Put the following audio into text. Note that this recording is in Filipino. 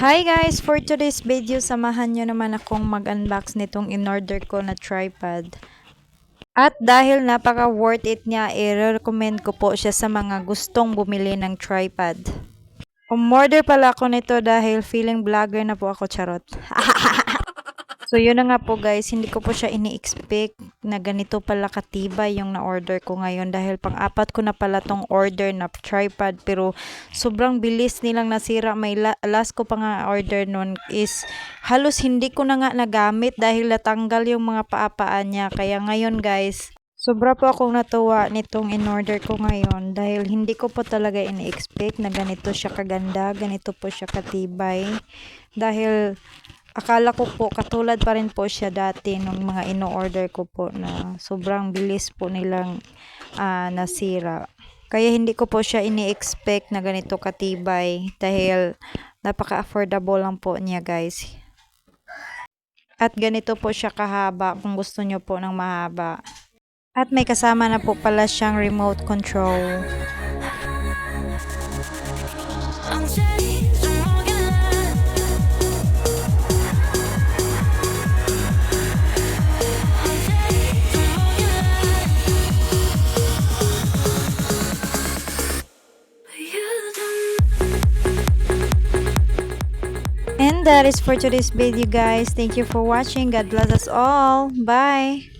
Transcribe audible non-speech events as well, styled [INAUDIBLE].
Hi guys! For today's video, samahan nyo naman akong mag-unbox nitong in-order ko na tripod. At dahil napaka worth it niya, i-recommend ko po siya sa mga gustong bumili ng tripod. Umorder pala ako nito dahil feeling vlogger na po ako charot. [LAUGHS] so yun na nga po guys, hindi ko po siya ini-expect na ganito pala katibay yung na-order ko ngayon dahil pang-apat ko na pala tong order na tripod pero sobrang bilis nilang nasira. May la- last ko pa nga order nun is halos hindi ko na nga nagamit dahil natanggal yung mga paapaan niya. Kaya ngayon guys, Sobra po akong natuwa nitong in-order ko ngayon dahil hindi ko po talaga ini-expect na ganito siya kaganda, ganito po siya katibay. Dahil akala ko po katulad pa rin po siya dati nung mga ino-order ko po na sobrang bilis po nilang ah, nasira. Kaya hindi ko po siya ini-expect na ganito katibay dahil napaka-affordable lang po niya guys. At ganito po siya kahaba kung gusto nyo po ng mahaba. At may kasama na po pala siyang remote control. I'm And that is for today's video guys. Thank you for watching. God bless us all. Bye!